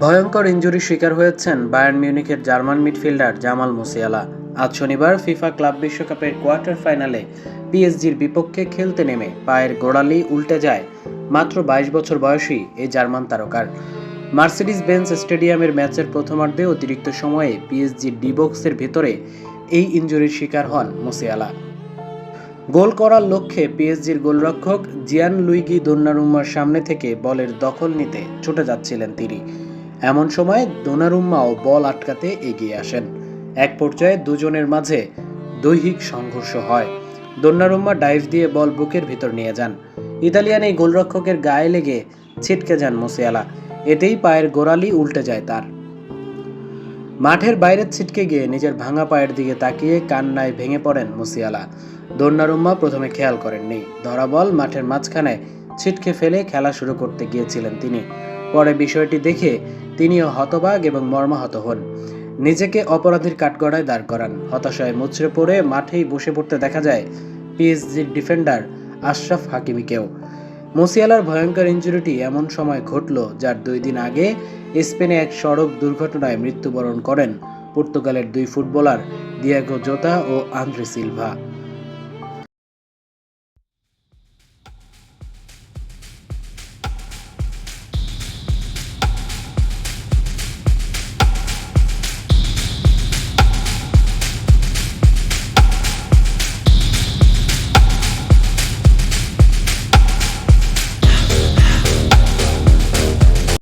ভয়ঙ্কর ইনজুরির শিকার হয়েছেন বায়ার্ন মিউনিখের জার্মান মিডফিল্ডার জামাল মুসিয়ালা। আজ শনিবার ফিফা ক্লাব বিশ্বকাপের কোয়ার্টার ফাইনালে পিএসজির বিপক্ষে খেলতে নেমে পায়ের গোড়ালি উল্টে যায় মাত্র বাইশ বছর বয়সী এই জার্মান তারকার। মার্সিডিস বেঞ্চ স্টেডিয়ামের ম্যাচের প্রথমার্ধে অতিরিক্ত সময়ে পিএসজি ডি বক্সের ভেতরে এই ইনজুরির শিকার হন মুসিয়ালা। গোল করার লক্ষ্যে পিএসজির গোলরক্ষক জিয়ান লুইগি দোন্নারুম্মার সামনে থেকে বলের দখল নিতে ছুটে যাচ্ছিলেন তিনি। এমন সময় দোনারুম্মাও বল আটকাতে এগিয়ে আসেন। এক পর্যায়ে দুজনের মাঝে দৈহিক সংঘর্ষ হয়। দোন্নারুম্মা ডাইভ দিয়ে বল বুকের ভিতর নিয়ে যান। ইতালিয়ান এই গোলরক্ষকের গায়ে লেগে ছিটকে যান মুসিয়ালা। এতেই পায়ের গোড়ালি উল্টে যায় তার। মাঠের বাইরে ছিটকে গিয়ে নিজের ভাঙা পায়ের দিকে তাকিয়ে কান্নায় ভেঙে পড়েন মুসিয়ালা। দোন্নারুম্মা প্রথমে খেয়াল করেননি। ধরা বল মাঠের মাঝখানে ছিটকে ফেলে খেলা শুরু করতে গিয়েছিলেন তিনি। পরে বিষয়টি দেখে তিনিও হতবাক এবং মর্মাহত হন। নিজেকে অপরাধীর কাঠগড়ায় দাঁড় করান। হতাশায় মুচড়ে পড়ে মাঠেই বসে পড়তে দেখা যায় পিএসজির ডিফেন্ডার আশরাফ হাকিমিকেও। মুসিয়ালার ভয়ঙ্কর ইঞ্জুরিটি এমন সময় ঘটল যার দুই দিন আগে স্পেনে এক সড়ক দুর্ঘটনায় মৃত্যুবরণ করেন পর্তুগালের দুই ফুটবলার দিয়াগো জোতা ও আন্দ্রে সিলভা।